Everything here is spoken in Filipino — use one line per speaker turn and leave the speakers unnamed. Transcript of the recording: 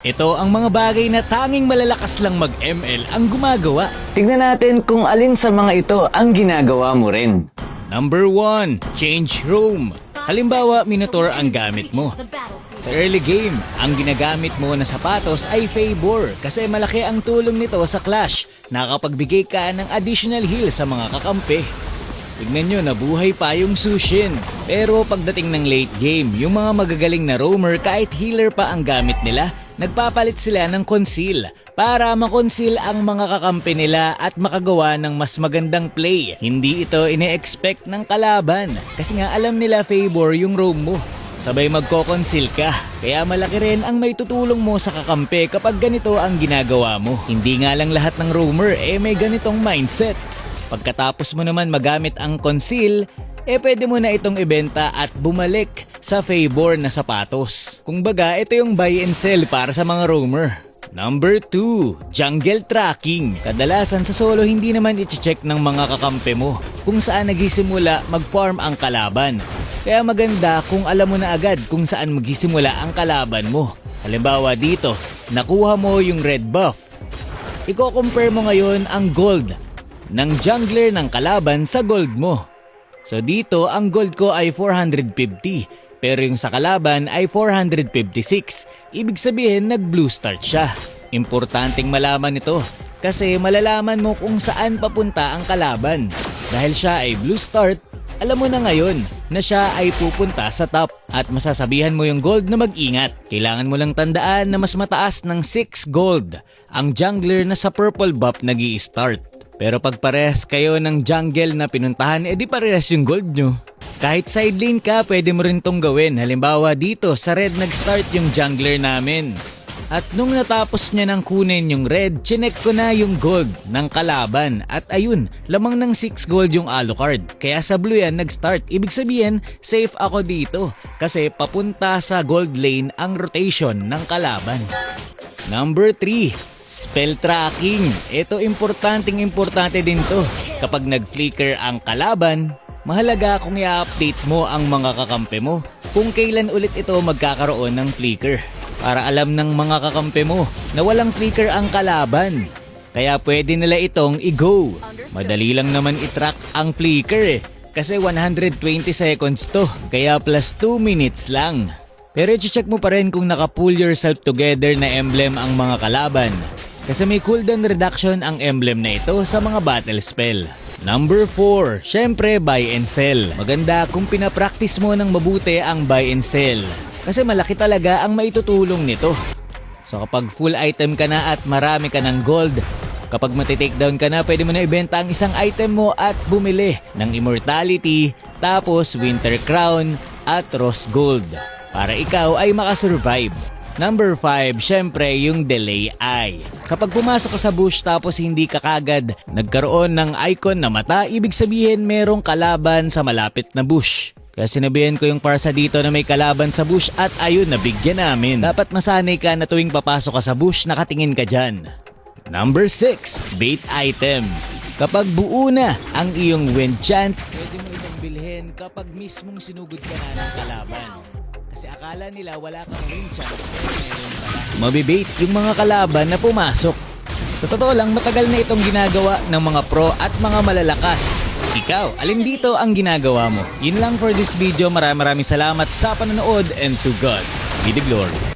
Ito ang mga bagay na tanging malalakas lang mag-ML ang gumagawa.
Tignan natin kung alin sa mga ito ang ginagawa mo rin.
Number 1, change room. Halimbawa, Minotaur ang gamit mo. Sa early game, ang ginagamit mo na sapatos ay Favor kasi malaki ang tulong nito sa Clash. Nakapagbigay ka ng additional heal sa mga kakampi. Tignan nyo, nabuhay pa yung Sushin. Pero pagdating ng late game, yung mga magagaling na roamer kahit healer pa ang gamit nila, nagpapalit sila ng conceal para makonceal ang mga kakampi nila at makagawa ng mas magandang play. Hindi ito ine-expect ng kalaban kasi nga alam nila favor yung roam mo. Sabay magko-conceal ka. Kaya malaki rin ang may tutulong mo sa kakampi kapag ganito ang ginagawa mo. Hindi nga lang lahat ng roamer eh may ganitong mindset. Pagkatapos mo naman magamit ang conceal, eh pwede mo na itong ibenta at bumalik sa favor na sapatos. Kung baga, ito yung buy and sell para sa mga roamer. Number 2, jungle tracking. Kadalasan sa solo hindi naman i-check ng mga kakampi mo kung saan nagisimula mag-farm ang kalaban. Kaya maganda kung alam mo na agad kung saan magsisimula ang kalaban mo. Halimbawa dito, nakuha mo yung red buff. Iko-compare mo ngayon ang gold ng jungler ng kalaban sa gold mo. So dito, ang gold ko ay 450, pero yung sa kalaban ay 456. Ibig sabihin, nag-blue start siya. Importanteng malaman ito kasi malalaman mo kung saan papunta ang kalaban. Dahil siya ay blue start, alam mo na ngayon na siya ay pupunta sa top at masasabihan mo yung gold na mag-ingat. Kailangan mo lang tandaan na mas mataas ng 6 gold ang jungler na sa purple buff nag start Pero pag parehas kayo ng jungle na pinuntahan, edi parehas yung gold nyo. Kahit side lane ka, pwede mo rin tong gawin. Halimbawa dito, sa red nag-start yung jungler namin. At nung natapos niya nang kunin yung red, chinek ko na yung gold ng kalaban. At ayun, lamang ng 6 gold yung Alucard. Kaya sa blue yan nag-start. Ibig sabihin, safe ako dito. Kasi papunta sa gold lane ang rotation ng kalaban. Number 3, spell tracking. Ito importanteng importante din to. Kapag nag-flicker ang kalaban, mahalaga kung i-update mo ang mga kakampi mo kung kailan ulit ito magkakaroon ng flicker. Para alam ng mga kakampi mo na walang flicker ang kalaban. Kaya pwede nila itong i-go. Madali lang naman i-track ang flicker eh. Kasi 120 seconds to. Kaya plus 2 minutes lang. Pero i-check mo pa rin kung naka-pull yourself together na emblem ang mga kalaban. Kasi may cooldown reduction ang emblem na ito sa mga battle spell. Number 4, syempre buy and sell. Maganda kung pinapractice mo ng mabuti ang buy and sell. Kasi malaki talaga ang maitutulong nito. So kapag full item ka na at marami ka ng gold, kapag matitake down ka na, pwede mo na ibenta ang isang item mo at bumili ng immortality, tapos winter crown at rose gold para ikaw ay makasurvive. Number 5, syempre yung delay eye. Kapag pumasok ka sa bush tapos hindi ka kagad nagkaroon ng icon na mata, ibig sabihin merong kalaban sa malapit na bush. Kaya sinabihan ko yung parsa dito na may kalaban sa bush at ayun, nabigyan namin. Dapat masanay ka na tuwing papasok ka sa bush, nakatingin ka dyan. Number 6, bait item. Kapag buo na ang iyong wind chant, pwede mo itong bilhin kapag mismong sinugod ka na ng kalaban. Kasi akala nila wala kang meron pala. Mabibait yung mga kalaban na pumasok. Sa totoo lang, matagal na itong ginagawa ng mga pro at mga malalakas. Ikaw, alin dito ang ginagawa mo? Yun lang for this video. Maraming maraming salamat sa panonood and to God be the glory.